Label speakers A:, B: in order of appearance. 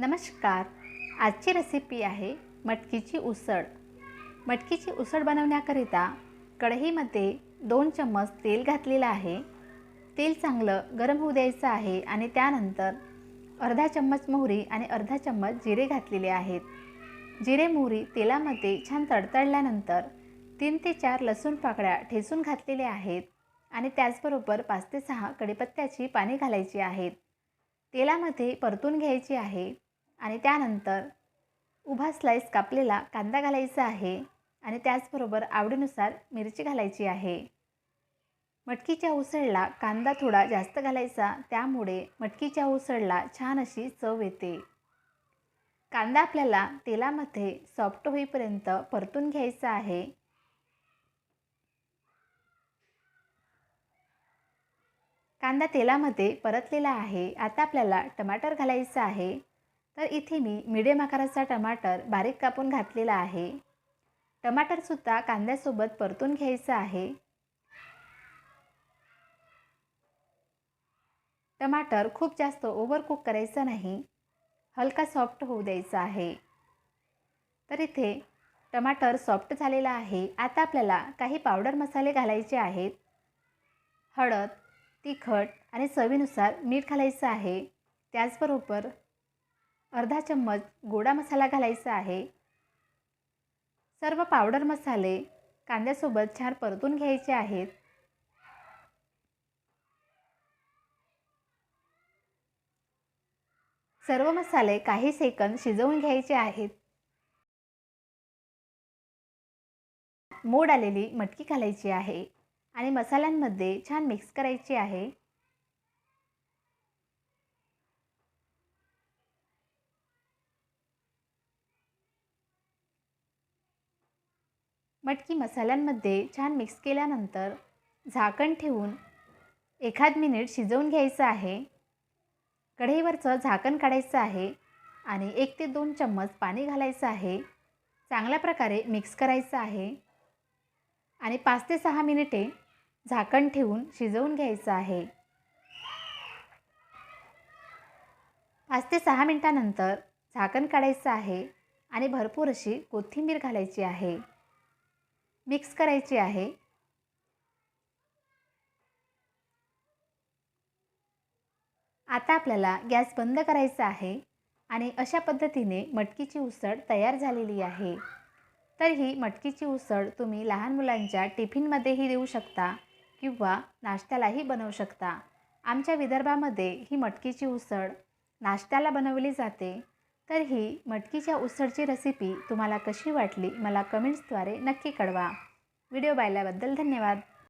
A: नमस्कार. आजची रेसिपी आहे मटकीची उसळ. मटकीची उसळ बनवण्याकरिता कढईमध्ये दोन चम्मच तेल घातलेलं आहे. तेल चांगलं गरम होऊ द्यायचं आहे आणि त्यानंतर अर्धा चम्मच मोहरी आणि अर्धा चम्मच जिरे घातलेले आहेत. जिरे मोहरी तेलामध्ये छान तडतडल्यानंतर तीन ते चार लसूण पाकळ्या ठेचून घातलेल्या आहेत आणि त्याचबरोबर पाच ते सहा कडीपत्त्याची पाने घालायची आहेत. तेलामध्ये परतून घ्यायची आहे. आणि त्यानंतर उभा स्लाईस कापलेला कांदा घालायचा आहे आणि त्याचबरोबर आवडीनुसार मिरची घालायची आहे. मटकीच्या उसळला कांदा थोडा जास्त घालायचा त्यामुळे मटकीच्या उसळला छान अशी चव येते. कांदा आपल्याला तेलामध्ये सॉफ्ट होईपर्यंत परतून घ्यायचा आहे. कांदा तेलामध्ये परतलेला आहे. आता आपल्याला टमाटर घालायचं आहे. तर इथे मी मिडियम आकाराचा टमाटर बारीक कापून घातलेला आहे. टमाटरसुद्धा कांद्यासोबत परतून घ्यायचं आहे. टमाटर खूप जास्त ओव्हरकुक करायचं नाही. हलका सॉफ्ट होऊ द्यायचा आहे. तर इथे टमाटर सॉफ्ट झालेला आहे. आता आपल्याला काही पावडर मसाले घालायचे आहेत. हळद तिखट आणि चवीनुसार मीठ घालायचं आहे. त्याचबरोबर अर्धा चम्मच गोडा मसाला घालायचा आहे. सर्व पावडर मसाले कांद्यासोबत छान परतून घ्यायचे आहेत. सर्व मसाले काही सेकंद शिजवून घ्यायचे आहेत. मोड आलेली मटकी घालायची आहे आणि मसाल्यांमध्ये छान मिक्स करायची आहे. मटकी मसाल्यांमध्ये छान मिक्स केल्यानंतर झाकण ठेवून एखाद मिनिट शिजवून घ्यायचं आहे. कढईवरचं झाकण काढायचं आहे आणि एक ते दोन चम्मच पाणी घालायचं आहे. चांगल्या प्रकारे मिक्स करायचं आहे. आणि पाच ते सहा मिनिटे झाकण ठेवून शिजवून घ्यायचं आहे. पाच ते सहा मिनटानंतर झाकण काढायचं आहे आणि भरपूर अशी कोथिंबीर घालायची आहे. मिक्स करायची आहे. आता आपल्याला गॅस बंद करायचा आहे आणि अशा पद्धतीने मटकीची उसळ तयार झालेली आहे. तर ही मटकीची उसळ तुम्ही लहान मुलांच्या टिफिनमध्येही देऊ शकता किंवा नाश्त्यालाही बनवू शकता. आमच्या विदर्भामध्ये ही मटकीची उसळ नाश्त्याला बनवली जाते. तर ही मटकीच्या उसळची रेसिपी तुम्हाला कशी वाटली मला कमेंट्सद्वारे नक्की कळवा. व्हिडिओ पाहिल्याबद्दल धन्यवाद.